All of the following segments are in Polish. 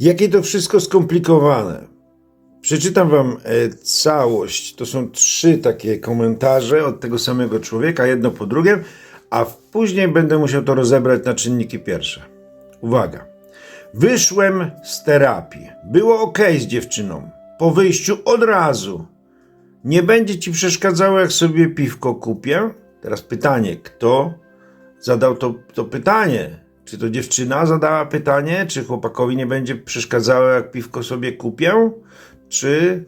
Jakie to wszystko skomplikowane. Przeczytam wam e, całość. To są trzy takie komentarze od tego samego człowieka, jedno po drugim, a później będę musiał to rozebrać na czynniki pierwsze. Uwaga. Wyszłem z terapii. Było ok z dziewczyną. Po wyjściu od razu. Nie będzie ci przeszkadzało, jak sobie piwko kupię? Teraz pytanie, kto zadał to, to pytanie? Czy to dziewczyna zadała pytanie? Czy chłopakowi nie będzie przeszkadzało, jak piwko sobie kupię? Czy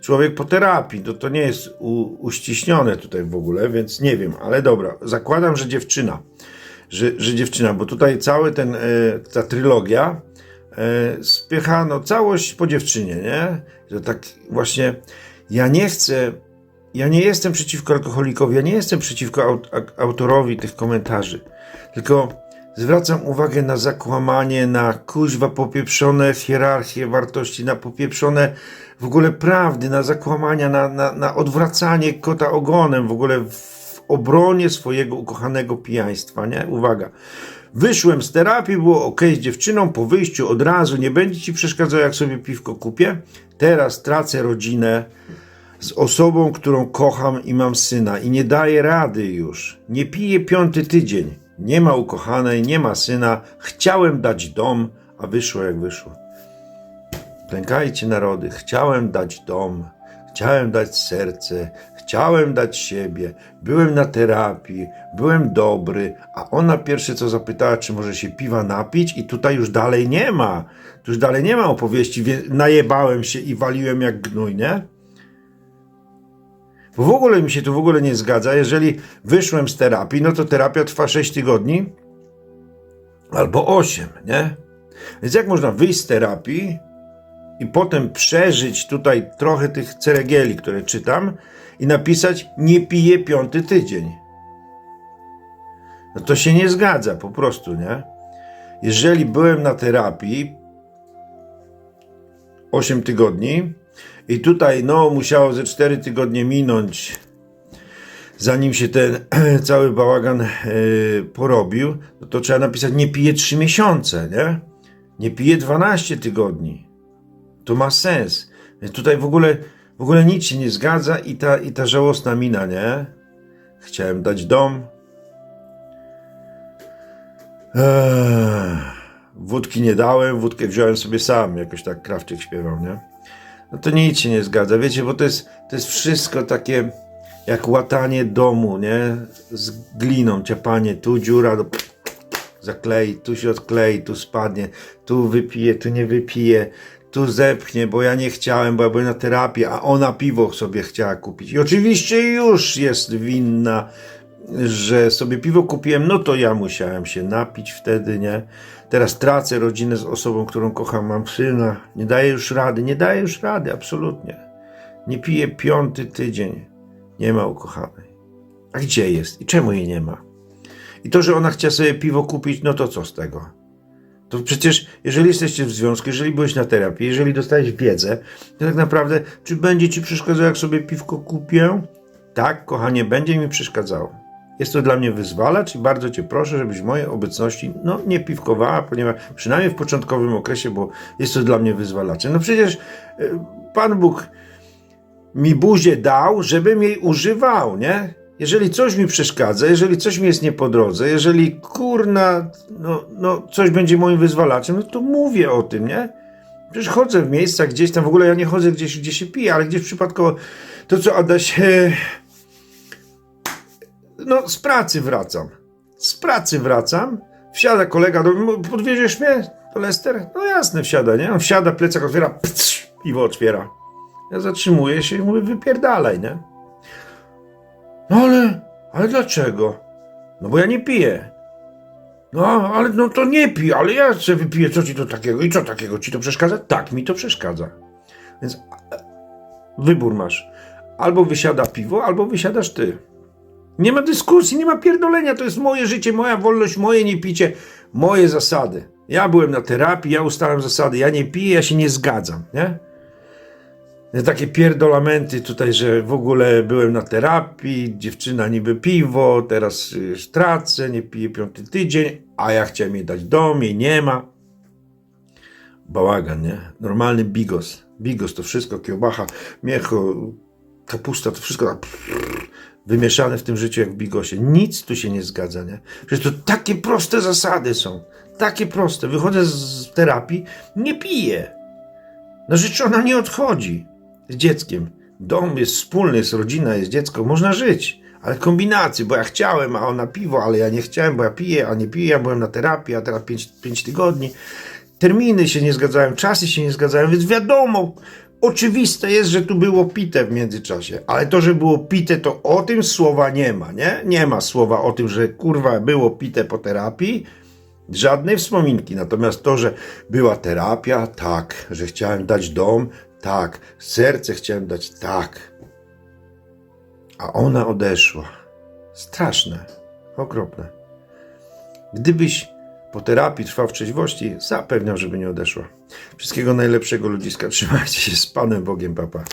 człowiek po terapii? To, to nie jest u, uściśnione tutaj w ogóle, więc nie wiem, ale dobra. Zakładam, że dziewczyna. Że, że dziewczyna, bo tutaj cały ten, e, ta trylogia e, spychano całość po dziewczynie, nie? Że tak właśnie ja nie chcę, ja nie jestem przeciwko alkoholikowi, ja nie jestem przeciwko aut, autorowi tych komentarzy, tylko zwracam uwagę na zakłamanie, na kuźwa popieprzone hierarchie wartości, na popieprzone w ogóle prawdy, na zakłamania, na, na, na odwracanie kota ogonem w ogóle w obronie swojego ukochanego pijaństwa, nie? Uwaga. Wyszłem z terapii, było ok z dziewczyną, po wyjściu od razu nie będzie ci przeszkadzał, jak sobie piwko kupię. Teraz tracę rodzinę z osobą, którą kocham i mam syna i nie daję rady już. Nie piję piąty tydzień. Nie ma ukochanej, nie ma syna. Chciałem dać dom, a wyszło jak wyszło. Klękajcie narody, chciałem dać dom, chciałem dać serce, chciałem dać siebie, byłem na terapii, byłem dobry, a ona pierwsze co zapytała, czy może się piwa napić i tutaj już dalej nie ma, tu już dalej nie ma opowieści, wie- najebałem się i waliłem jak gnój, nie? W ogóle mi się tu w ogóle nie zgadza, jeżeli wyszłem z terapii, no to terapia trwa 6 tygodni albo 8, nie? Więc jak można wyjść z terapii, i potem przeżyć tutaj trochę tych ceregieli, które czytam i napisać nie piję piąty tydzień. No to się nie zgadza po prostu, nie? Jeżeli byłem na terapii 8 tygodni i tutaj no musiało ze 4 tygodnie minąć zanim się ten cały bałagan e, porobił, no to trzeba napisać nie piję 3 miesiące, nie? Nie piję 12 tygodni to ma sens. Więc tutaj w ogóle, w ogóle nic się nie zgadza i ta, i ta żałosna mina, nie? Chciałem dać dom. Eee, wódki nie dałem, wódkę wziąłem sobie sam, jakoś tak Krawczyk śpiewał, nie? No to nic się nie zgadza, wiecie, bo to jest, to jest wszystko takie jak łatanie domu, nie? Z gliną, ciapanie, tu dziura, do zaklei, tu się odklei, tu spadnie, tu wypije, tu nie wypije, tu zepchnie, bo ja nie chciałem, bo ja byłem na terapii, a ona piwo sobie chciała kupić. I oczywiście już jest winna, że sobie piwo kupiłem, no to ja musiałem się napić wtedy, nie? Teraz tracę rodzinę z osobą, którą kocham, mam syna, nie daję już rady, nie daję już rady, absolutnie. Nie piję piąty tydzień, nie ma ukochanej. A gdzie jest i czemu jej nie ma? I to, że ona chciała sobie piwo kupić, no to co z tego? To przecież, jeżeli jesteście w związku, jeżeli byłeś na terapii, jeżeli dostałeś wiedzę, to tak naprawdę, czy będzie ci przeszkadzało, jak sobie piwko kupię? Tak, kochanie, będzie mi przeszkadzało. Jest to dla mnie wyzwalacz i bardzo cię proszę, żebyś mojej obecności, no, nie piwkowała, ponieważ przynajmniej w początkowym okresie, bo jest to dla mnie wyzwalaczem. No przecież y, Pan Bóg mi buzię dał, żebym jej używał, nie? Jeżeli coś mi przeszkadza, jeżeli coś mi jest nie po drodze, jeżeli kurna, no, no coś będzie moim wyzwalaczem, no to mówię o tym, nie? Przecież chodzę w miejscach gdzieś tam, w ogóle ja nie chodzę gdzieś, gdzie się pije, ale gdzieś przypadkowo, to co Adaś, e, no z pracy wracam, z pracy wracam, wsiada kolega do podwieziesz mnie do Lester? No jasne, wsiada, nie? On wsiada, plecak otwiera, psz, piwo otwiera. Ja zatrzymuję się i mówię, wypierdalaj, nie? No ale, ale dlaczego? No bo ja nie piję. No, ale no to nie pij, ale ja chcę wypiję, co ci to takiego? I co takiego? Ci to przeszkadza? Tak, mi to przeszkadza. Więc e, wybór masz. Albo wysiada piwo, albo wysiadasz ty. Nie ma dyskusji, nie ma pierdolenia, to jest moje życie, moja wolność, moje niepicie, moje zasady. Ja byłem na terapii, ja ustalam zasady, ja nie piję, ja się nie zgadzam, nie? Takie pierdolamenty tutaj, że w ogóle byłem na terapii, dziewczyna niby piwo, teraz y, tracę, nie piję piąty tydzień, a ja chciałem jej dać dom, jej nie ma. bałagan, nie? Normalny bigos. Bigos to wszystko, kiełbacha, miecho, kapusta, to wszystko wymieszane w tym życiu jak w bigosie. Nic tu się nie zgadza, nie? Przecież to takie proste zasady są. Takie proste. Wychodzę z terapii, nie piję. Narzeczona nie odchodzi z dzieckiem. Dom jest wspólny, jest rodzina, jest dziecko, można żyć. Ale kombinacje, bo ja chciałem, a ona piwo, ale ja nie chciałem, bo ja piję, a nie piję, ja byłem na terapii, a teraz 5 tygodni. Terminy się nie zgadzają, czasy się nie zgadzają, więc wiadomo, oczywiste jest, że tu było pite w międzyczasie. Ale to, że było pite, to o tym słowa nie ma, nie? Nie ma słowa o tym, że kurwa było pite po terapii. Żadnej wspominki. Natomiast to, że była terapia, tak. Że chciałem dać dom, tak. Serce chciałem dać, tak. A ona odeszła. Straszne. Okropne. Gdybyś po terapii trwał w trzeźwości, zapewniam, żeby nie odeszła. Wszystkiego najlepszego ludziska. Trzymajcie się z Panem Bogiem, papa.